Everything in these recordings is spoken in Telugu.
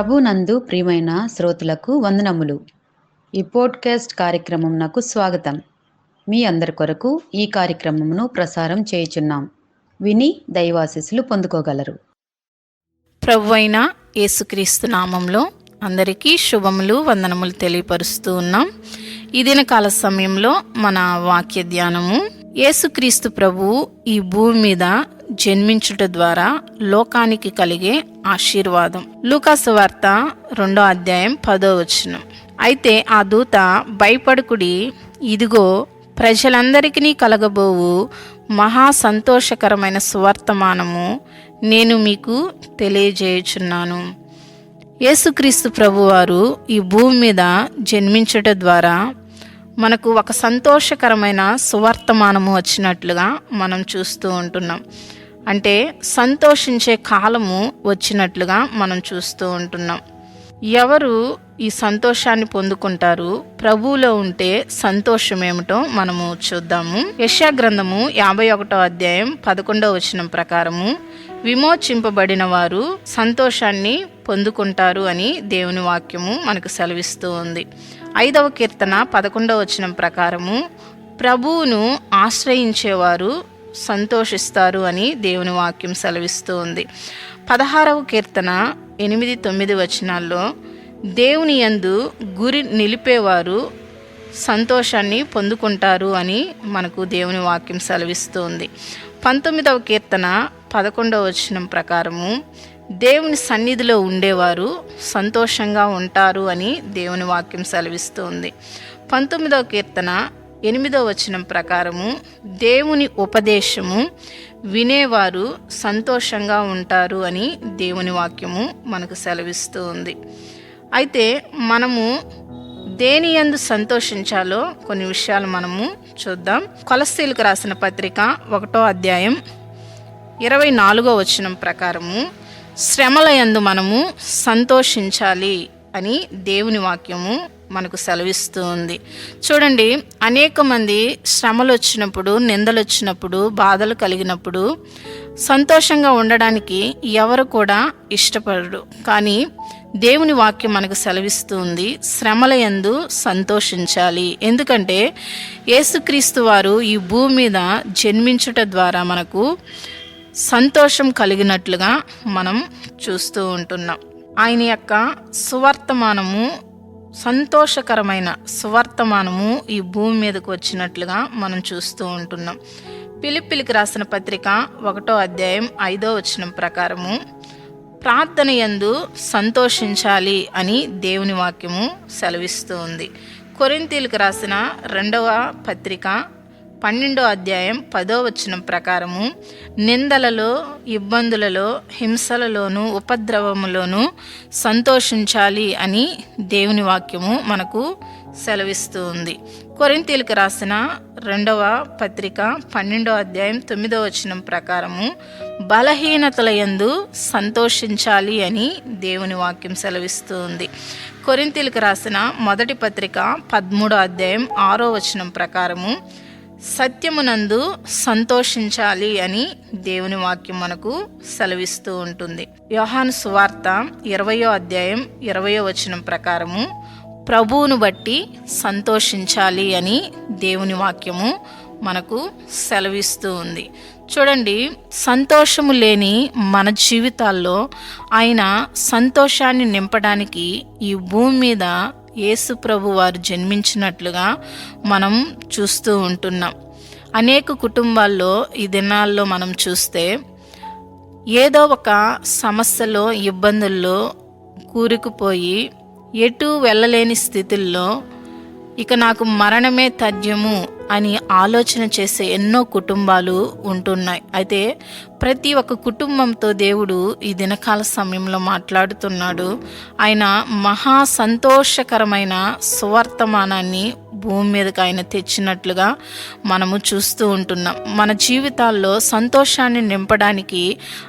ప్రభునందు ప్రియమైన శ్రోతలకు వందనములు. ఈ పోడ్కాస్ట్ కార్యక్రమం నాకు స్వాగతం. మీ అందరి కొరకు ఈ కార్యక్రమమును ప్రసారం చేయుచున్నాం. విని దైవాశీస్సులు పొందుకోగలరు. ప్రభు అయిన యేసుక్రీస్తు నామంలో అందరికీ శుభములు వందనములు తెలియపరుస్తూ ఉన్నాం. ఈ దినకాల సమయంలో మన వాక్య ధ్యానము. యేసుక్రీస్తు ప్రభువు ఈ భూమి మీద జన్మించుట ద్వారా లోకానికి కలిగే ఆశీర్వాదం. లూకాసు వార్త రెండో అధ్యాయం పదో వచనం. అయితే ఆ దూత భయపడుకుడి ఇదిగో ప్రజలందరికీ కలగబోవు మహా సంతోషకరమైన సువర్తమానము నేను మీకు తెలియజేయుచున్నాను. యేసుక్రీస్తు ప్రభువారు ఈ భూమి మీద జన్మించుట ద్వారా మనకు ఒక సంతోషకరమైన సువర్తమానము వచ్చినట్లుగా మనం చూస్తూ ఉంటున్నాం. అంటే సంతోషించే కాలము వచ్చినట్లుగా మనం చూస్తూ ఉంటున్నాం. ఎవరు ఈ సంతోషాన్ని పొందుకుంటారు? ప్రభువులో ఉంటే సంతోషం ఏమిటో మనము చూద్దాము. యశా గ్రంథము యాభై ఒకటో అధ్యాయం పదకొండవ వచనం ప్రకారము విమోచింపబడిన వారు సంతోషాన్ని పొందుకుంటారు అని దేవుని వాక్యము మనకు సెలవిస్తూ ఉంది. ఐదవ కీర్తన పదకొండవ వచనం ప్రకారము ప్రభువును ఆశ్రయించేవారు సంతోషిస్తారు అని దేవుని వాక్యం సెలవిస్తూ ఉంది. పదహారవ కీర్తన ఎనిమిది తొమ్మిది వచనాల్లో దేవుని యందు గురి నిలిపేవారు సంతోషాన్ని పొందుకుంటారు అని మనకు దేవుని వాక్యం సెలవిస్తూ ఉంది. పంతొమ్మిదవ కీర్తన పదకొండవ వచనం ప్రకారము దేవుని సన్నిధిలో ఉండేవారు సంతోషంగా ఉంటారు అని దేవుని వాక్యం సెలవిస్తూ ఉంది. పంతొమ్మిదవ కీర్తన ఎనిమిదవ వచనం ప్రకారము దేవుని ఉపదేశము వినేవారు సంతోషంగా ఉంటారు అని దేవుని వాక్యము మనకు సెలవిస్తూ ఉంది. అయితే మనము దేని ఎందు సంతోషించాలో కొన్ని విషయాలు మనము చూద్దాం. కొలస్తీలకు రాసిన పత్రిక ఒకటో అధ్యాయం ఇరవై నాలుగో వచనం ప్రకారము శ్రమల యందు మనము సంతోషించాలి అని దేవుని వాక్యము మనకు సెలవిస్తూ ఉంది. చూడండి అనేక మంది శ్రమలు వచ్చినప్పుడు నిందలు వచ్చినప్పుడు బాధలు కలిగినప్పుడు సంతోషంగా ఉండడానికి ఎవరు కూడా ఇష్టపడరు. కానీ దేవుని వాక్యం మనకు సెలవిస్తుంది శ్రమల ఎందు సంతోషించాలి. ఎందుకంటే యేసుక్రీస్తు వారు ఈ భూమి మీద జన్మించుట ద్వారా మనకు సంతోషం కలిగినట్లుగా మనం చూస్తూ ఉంటున్నాం. ఆయన యొక్క సువర్తమానము సంతోషకరమైన సువర్తమానము ఈ భూమి మీదకు వచ్చినట్లుగా మనం చూస్తూ ఉంటున్నాం. పిలిపిలికి రాసిన పత్రిక ఒకటో అధ్యాయం ఐదో వచనం ప్రకారము ప్రార్థన యందు సంతోషించాలి అని దేవుని వాక్యము సెలవిస్తూ ఉంది. కొరింతీలకు రాసిన రెండవ పత్రిక పన్నెండో అధ్యాయం పదో వచనం ప్రకారము నిందలలో ఇబ్బందులలో హింసలలోనూ ఉపద్రవములోనూ సంతోషించాలి అని దేవుని వాక్యము మనకు సెలవిస్తూ ఉంది. కొరింతీలకు రాసిన రెండవ పత్రిక పన్నెండో అధ్యాయం తొమ్మిదో వచనం ప్రకారము బలహీనతల యందు సంతోషించాలి అని దేవుని వాక్యం సెలవిస్తూ ఉంది. కొరింతీలకు రాసిన మొదటి పత్రిక పదమూడో అధ్యాయం ఆరో వచనం ప్రకారము సత్యమునందు సంతోషించాలి అని దేవుని వాక్యం మనకు సెలవిస్తూ ఉంటుంది. యోహాను సువార్త ఇరవయో అధ్యాయం ఇరవయో వచనం ప్రకారము ప్రభువును బట్టి సంతోషించాలి అని దేవుని వాక్యము మనకు సెలవిస్తూ ఉంది. చూడండి సంతోషము లేని మన జీవితాల్లో ఆయన సంతోషాన్ని నింపడానికి ఈ భూమి మీద యేసు ప్రభు వారు జన్మించినట్లుగా మనం చూస్తూ ఉంటున్నాం. అనేక కుటుంబాల్లో ఈ దినాల్లో మనం చూస్తే ఏదో ఒక సమస్యలో ఇబ్బందుల్లో కూరుకుపోయి ఎటు వెళ్ళలేని స్థితుల్లో ఇక నాకు మరణమే తథ్యము అని ఆలోచన చేసే ఎన్నో కుటుంబాలు ఉంటున్నాయి. అయితే ప్రతి ఒక్క కుటుంబంతో దేవుడు ఈ దినకాల సమయంలో మాట్లాడుతున్నాడు. ఆయన మహా సంతోషకరమైన సువర్తమానాన్ని భూమి మీదకి ఆయన తెచ్చినట్లుగా మనము చూస్తూ ఉంటున్నాం. మన జీవితాల్లో సంతోషాన్ని నింపడానికి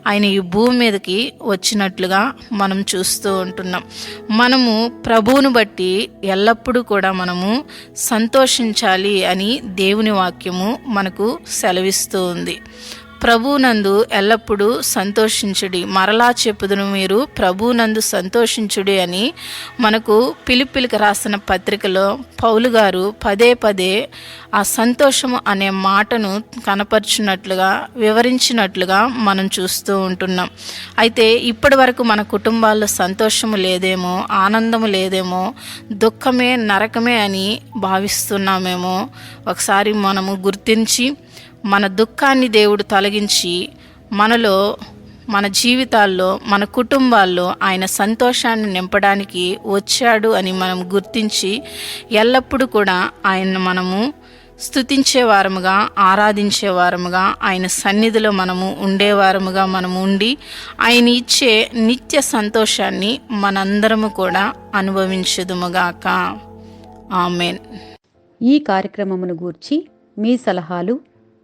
ఆయన ఈ భూమి మీదకి వచ్చినట్లుగా మనం చూస్తూ ఉంటున్నాం. మనము ప్రభువును బట్టి ఎల్లప్పుడూ కూడా మనము సంతోషించాలి అని దేవుని వాక్యము మనకు సెలవిస్తూ ఉంది. ప్రభునందు ఎల్లప్పుడూ సంతోషించుడి. మరలా చెప్పుదును మీరు ప్రభునందు సంతోషించుడి అని మనకు పిలిపిలికి రాసిన పత్రికలో పౌలు గారు పదే పదే ఆ సంతోషము అనే మాటను కనపరుచున్నట్లుగా వివరించినట్లుగా మనం చూస్తూ ఉంటున్నాం. అయితే ఇప్పటి వరకు మన కుటుంబాల్లో సంతోషము లేదేమో ఆనందము లేదేమో దుఃఖమే నరకమే అని భావిస్తున్నామేమో ఒకసారి మనము గుర్తించి మన దుఃఖాన్ని దేవుడు తొలగించి మనలో మన జీవితాల్లో మన కుటుంబాల్లో ఆయన సంతోషాన్ని నింపడానికి వచ్చాడు అని మనం గుర్తించి ఎల్లప్పుడూ కూడా ఆయన మనము స్తుతించే వారముగా ఆరాధించే వారముగా ఆయన సన్నిధిలో మనము ఉండేవారముగా మనము ఉండి ఆయన ఇచ్చే నిత్య సంతోషాన్ని మనందరము కూడా అనుభవించదుముగాక. ఆమెన్. ఈ కార్యక్రమమును గూర్చి మీ సలహాలు